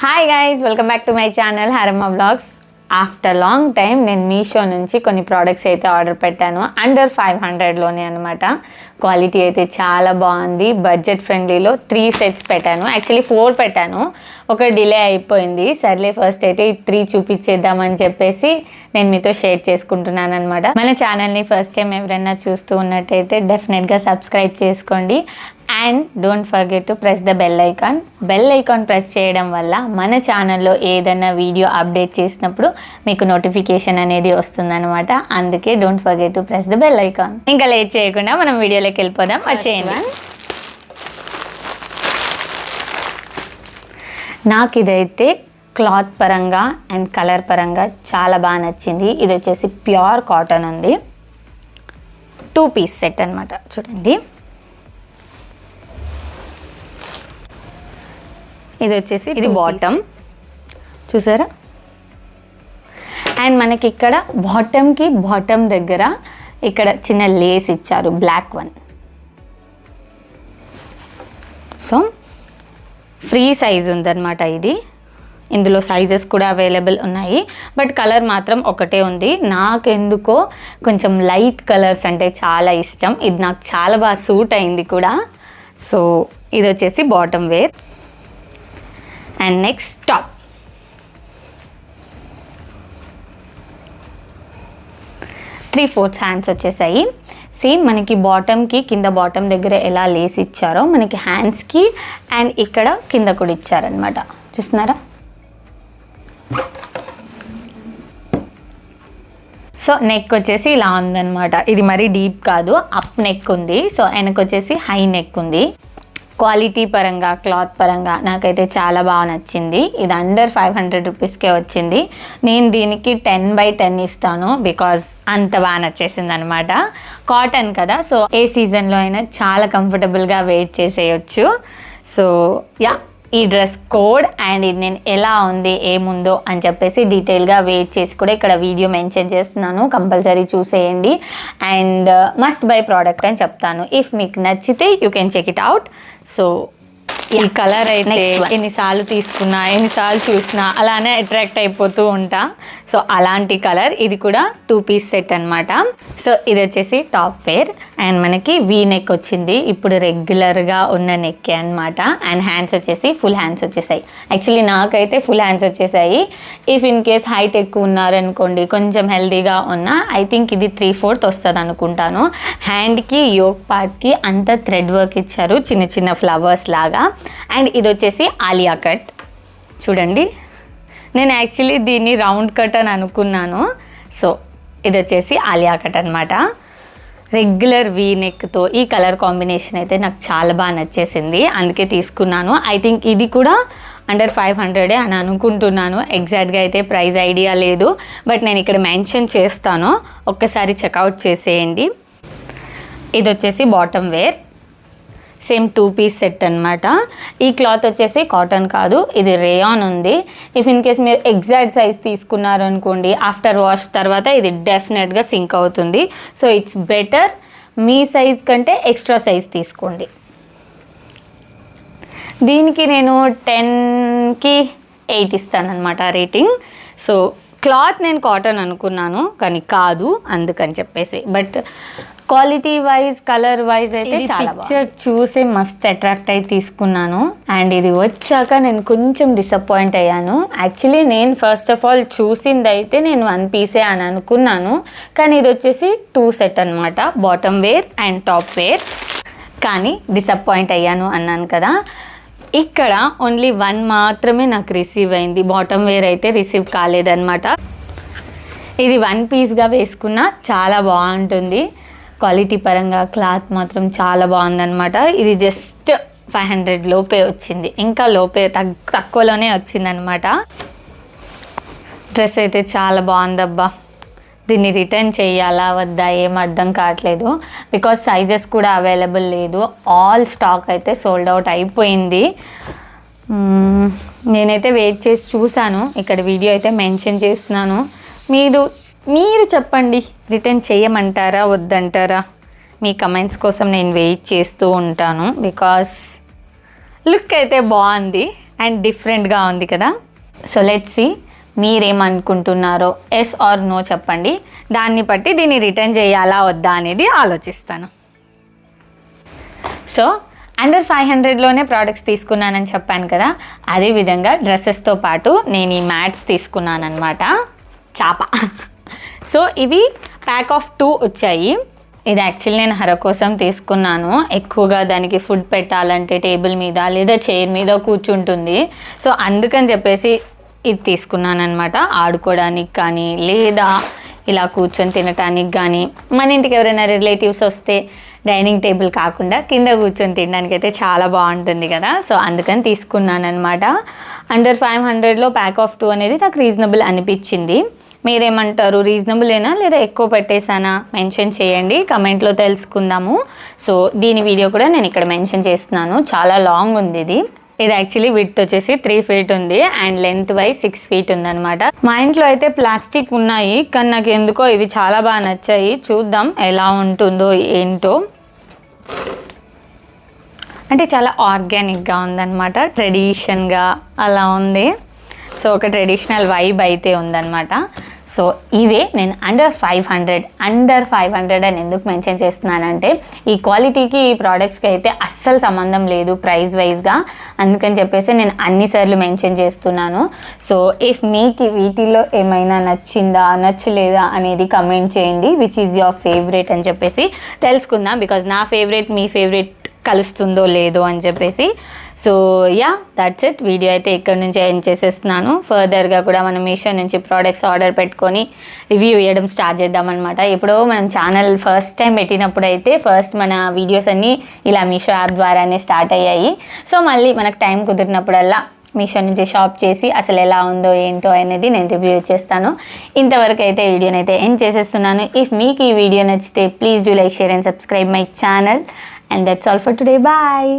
Hi guys welcome back to my channel హరమ్మ vlogs after long time నేను మీషో నుంచి కొన్ని products అయితే ఆర్డర్ పెట్టాను. అండర్ ఫైవ్ హండ్రెడ్లోనే అనమాట క్వాలిటీ అయితే చాలా బాగుంది. బడ్జెట్ ఫ్రెండ్లీలో త్రీ సెట్స్ పెట్టాను. యాక్చువల్లీ ఫోర్ పెట్టాను. ఒక డిలే అయిపోయింది. సర్లే ఫస్ట్ అయితే త్రీ చూపించేద్దామని చెప్పేసి నేను మీతో షేర్ చేసుకుంటున్నాను అనమాట మన ఛానల్ని ఫస్ట్ టైం ఎవరైనా చూస్తూ ఉన్నట్టయితే డెఫినెట్గా సబ్స్క్రైబ్ చేసుకోండి. And don't forget to press the bell icon bell icon press చేయడం వల్ల మన ఛానల్లో ఏదైనా వీడియో అప్డేట్ చేసినప్పుడు మీకు నోటిఫికేషన్ అనేది వస్తుందన్నమాట. అందుకే don't forget to press the bell icon ఇంకా లేట్ చేయకుండా మనం వీడియోలోకి వెళ్ళిపోదాం. వచ్చేయండి. నాకు ఇదైతే క్లాత్ పరంగా అండ్ కలర్ పరంగా చాలా బాగా నచ్చింది. ఇది వచ్చేసి ప్యూర్ కాటన్ ఉంది. టూ పీస్ సెట్ అనమాట చూడండి. ఇది వచ్చేసి ఇది బాటమ్ చూసారా? అండ్ మనకి ఇక్కడ బాటమ్కి బాటమ్ దగ్గర ఇక్కడ చిన్న లేస్ ఇచ్చారు black one so free size ఉందన్నమాట ఇది. ఇందులో సైజెస్ కూడా అవైలబుల్ ఉన్నాయి. బట్ కలర్ మాత్రం ఒకటే ఉంది. నాకెందుకో కొంచెం లైట్ కలర్స్ అంటే చాలా ఇష్టం. ఇది నాకు చాలా బాగా సూట్ అయింది కూడా. సో ఇది వచ్చేసి bottom wear and next top. Three fourth hands వచ్చేసాయి. సేమ్ మనకి బాటమ్కి కింద బాటమ్ దగ్గర ఎలా లేస్ ఇచ్చారో మనకి హ్యాండ్స్కి అండ్ ఇక్కడ కింద కూడా ఇచ్చారనమాట చూస్తున్నారా? సో నెక్ వచ్చేసి ఇలా ఉందనమాట ఇది మరీ డీప్ కాదు అప్ నెక్ ఉంది. సో వెనక వచ్చేసి హై నెక్ ఉంది. క్వాలిటీ పరంగా క్లాత్ పరంగా నాకైతే చాలా బాగా నచ్చింది. ఇది అండర్ ఫైవ్ హండ్రెడ్ రూపీస్కే వచ్చింది. నేను దీనికి టెన్ బై టెన్ ఇస్తాను బికాజ్ అంత బాగా నచ్చేసింది అనమాట కాటన్ కదా సో ఏ సీజన్లో అయినా చాలా కంఫర్టబుల్గా వెయిట్ చేసేయచ్చు. సో యా ఈ డ్రెస్ కోడ్ అండ్ ఇది నేను ఎలా ఉంది ఏముందో అని చెప్పేసి డీటెయిల్గా వెయిట్ చేసి కూడా ఇక్కడ వీడియో మెన్షన్ చేస్తున్నాను. కంపల్సరీ చూసేయండి. అండ్ మస్ట్ బై ప్రోడక్ట్ అని చెప్తాను. ఇఫ్ మీకు నచ్చితే you can check it out so ఈ కలర్ అయితే. ఎన్నిసార్లు తీసుకున్నా ఎన్నిసార్లు చూసినా అలానే అట్రాక్ట్ అయిపోతూ ఉంటా. సో అలాంటి కలర్ ఇది కూడా టూ పీస్ సెట్ అన్నమాట. సో ఇది వచ్చేసి టాప్ వేర్ అండ్ మనకి వీ నెక్ వచ్చింది. ఇప్పుడు రెగ్యులర్గా ఉన్న నెక్ అనమాట అండ్ హ్యాండ్స్ వచ్చేసి ఫుల్ హ్యాండ్స్ వచ్చేసాయి. యాక్చువల్లీ నాకైతే ఫుల్ హ్యాండ్స్ వచ్చేసాయి. ఇఫ్ ఇన్ కేస్ హైట్ ఎక్కువ ఉన్నారనుకోండి కొంచెం హెల్దీగా ఉన్నా ఐ థింక్ ఇది త్రీ ఫోర్త్ వస్తుంది అనుకుంటాను. హ్యాండ్కి యోగ్ పార్ట్కి అంత థ్రెడ్ వర్క్ ఇచ్చారు. చిన్న చిన్న ఫ్లవర్స్ లాగా. అండ్ ఇది వచ్చేసి ఆలియా కట్ చూడండి. నేను యాక్చువల్లీ దీన్ని రౌండ్ కట్ అని అనుకున్నాను. సో ఇది వచ్చేసి ఆలియా కట్ అనమాట రెగ్యులర్ వీ నెక్తో ఈ కలర్ కాంబినేషన్ అయితే నాకు చాలా బాగా నచ్చేసింది. అందుకే తీసుకున్నాను. ఐ థింక్ ఇది కూడా అండర్ ఫైవ్ హండ్రెడే అని అనుకుంటున్నాను. ఎగ్జాక్ట్గా అయితే ప్రైస్ ఐడియా లేదు. బట్ నేను ఇక్కడ మెన్షన్ చేస్తాను. ఒక్కసారి చెక్అవుట్ చేసేయండి. ఇది వచ్చేసి bottom wear. Same two piece set అనమాట ఈ క్లాత్ వచ్చేసి కాటన్ కాదు ఇది రేయాన్ ఉంది. ఇఫ్ ఇన్ కేస్ మీరు ఎగ్జాక్ట్ సైజ్ తీసుకున్నారు అనుకోండి ఆఫ్టర్ వాష్ తర్వాత ఇది డెఫినెట్గా సింక్ అవుతుంది. సో ఇట్స్ బెటర్ మీ సైజ్ కంటే ఎక్స్ట్రా సైజ్ తీసుకోండి. దీనికి నేను టెన్కి ఎయిట్ ఇస్తాను అనమాట రేటింగ్. సో క్లాత్ నేను కాటన్ అనుకున్నాను కానీ కాదు అందుకని చెప్పేసి. But quality wise colour wise అయితే పిక్చర్ చూసి మస్త్ అట్రాక్ట్ అయి తీసుకున్నాను. అండ్ ఇది వచ్చాక నేను కొంచెం డిసప్పాయింట్ అయ్యాను. యాక్చువల్లీ నేను ఫస్ట్ ఆఫ్ ఆల్ చూసింది అయితే నేను వన్ పీసే అని అనుకున్నాను. కానీ ఇది వచ్చేసి టూ సెట్ అనమాట bottom wear and top wear కానీ డిసప్పాయింట్ అయ్యాను అన్నాను కదా. ఇక్కడ ఓన్లీ వన్ మాత్రమే నాకు రిసీవ్ అయింది. బాటమ్ వేర్ అయితే రిసీవ్ కాలేదన్నమాట. ఇది వన్ పీస్గా వేసుకున్న చాలా బాగుంటుంది. క్వాలిటీ పరంగా క్లాత్ మాత్రం చాలా బాగుందన్నమాట. ఇది జస్ట్ ఫైవ్ హండ్రెడ్ లోపే వచ్చింది. ఇంకా లోపే తగ్ తక్కువలోనే వచ్చిందనమాట డ్రెస్ అయితే చాలా బాగుందబ్బా. దీన్ని రిటర్న్ చేయాలా వద్దా ఏం అర్థం కావట్లేదు. బికాస్ సైజెస్ కూడా అవైలబుల్ లేదు. ఆల్ స్టాక్ అయితే సోల్డ్ అవుట్ అయిపోయింది. నేనైతే వెయిట్ చేసి చూశాను. ఇక్కడ వీడియో అయితే మెన్షన్ చేస్తున్నాను. మీరు మీరు చెప్పండి. రిటర్న్ చేయమంటారా? వద్దంటారా? మీ కమెంట్స్ కోసం నేను వెయిట్ చేస్తూ ఉంటాను. బికాస్ లుక్ అయితే బాగుంది అండ్ డిఫరెంట్గా ఉంది కదా. సో లెట్ సి మీరేమనుకుంటున్నారో? ఎస్ ఆర్ నో చెప్పండి. దాన్ని బట్టి దీన్ని రిటర్న్ చేయాలా? వద్దా? అనేది ఆలోచిస్తాను. సో అండర్ ఫైవ్ హండ్రెడ్లోనే ప్రోడక్ట్స్ తీసుకున్నానని చెప్పాను కదా. అదేవిధంగా డ్రెస్సెస్తో పాటు నేను ఈ మ్యాట్స్ తీసుకున్నాను చాప. సో ఇవి ప్యాక్ ఆఫ్ టూ వచ్చాయి. ఇది యాక్చువల్లీ నేను హర కోసం తీసుకున్నాను. ఎక్కువగా దానికి ఫుడ్ పెట్టాలంటే టేబుల్ మీద లేదా చైర్ మీద కూర్చుంటుంది. సో అందుకని చెప్పేసి ఇది తీసుకున్నాను అనమాట ఆడుకోవడానికి కానీ లేదా ఇలా కూర్చొని తినటానికి కానీ. మన ఇంటికి ఎవరైనా రిలేటివ్స్ వస్తే డైనింగ్ టేబుల్ కాకుండా కింద కూర్చొని తినడానికి అయితే చాలా బాగుంటుంది కదా. సో అందుకని తీసుకున్నాను అనమాట అండర్ ఫైవ్ హండ్రెడ్లో ప్యాక్ ఆఫ్ టూ అనేది నాకు రీజనబుల్ అనిపించింది. మీరేమంటారు? రీజనబులేనా లేదా ఎక్కువ పెట్టేశానా? మెన్షన్ చేయండి. కమెంట్లో తెలుసుకుందాము. సో దీని వీడియో కూడా నేను ఇక్కడ మెన్షన్ చేస్తున్నాను. చాలా లాంగ్ ఉంది ఇది. ఇది యాక్చువల్లీ విడ్త్ వచ్చేసి త్రీ ఫీట్ ఉంది and length wise six feet ఉందనమాట మా ఇంట్లో అయితే ప్లాస్టిక్ ఉన్నాయి కానీ నాకు ఎందుకో ఇవి చాలా బాగా నచ్చాయి. చూద్దాం ఎలా ఉంటుందో ఏంటో. అంటే చాలా ఆర్గానిక్గా ఉందన్నమాట. ట్రెడిషన్గా అలా ఉంది. సో ఒక ట్రెడిషనల్ వైబ్ అయితే ఉందన్నమాట. సో ఇవే నేను under five hundred under five hundred అని ఎందుకు మెన్షన్ చేస్తున్నానంటే ఈ క్వాలిటీకి ఈ ప్రోడక్ట్స్కి అయితే అస్సలు సంబంధం లేదు ప్రైస్ వైజ్గా అందుకని చెప్పేసి నేను అన్నిసార్లు మెన్షన్ చేస్తున్నాను. సో ఇఫ్ మీకు వీటిలో ఏమైనా నచ్చిందా నచ్చలేదా అనేది కమెంట్ చేయండి. విచ్ ఈజ్ యువర్ ఫేవరెట్ అని చెప్పేసి తెలుసుకుందాం. బికాజ్ నా ఫేవరెట్ మీ ఫేవరెట్ కలుస్తుందో లేదో అని చెప్పేసి. So yeah that's it video అయితే ఇక్కడ నుంచి ఎండ్ చేసేస్తున్నాను. ఫర్దర్గా కూడా మనం మీషో నుంచి ప్రోడక్ట్స్ ఆర్డర్ పెట్టుకొని రివ్యూ ఇవ్వడం స్టార్ట్ చేద్దామన్నమాట. ఎప్పుడో మనం ఛానల్ ఫస్ట్ టైం పెట్టినప్పుడు అయితే ఫస్ట్ మన వీడియోస్ అన్నీ ఇలా మీషో యాప్ ద్వారానే స్టార్ట్ అయ్యాయి. సో మళ్ళీ మనకు టైం కుదిరినప్పుడల్లా మీషో నుంచి షాప్ చేసి అసలు ఎలా ఉందో ఏంటో అనేది నేను రివ్యూ చేస్తాను ఇంతవరకు అయితే వీడియోని అయితే ఎండ్ చేసేస్తున్నాను. ఇఫ్ మీకు ఈ వీడియో నచ్చితే please do like share and subscribe my channel and that's all for today bye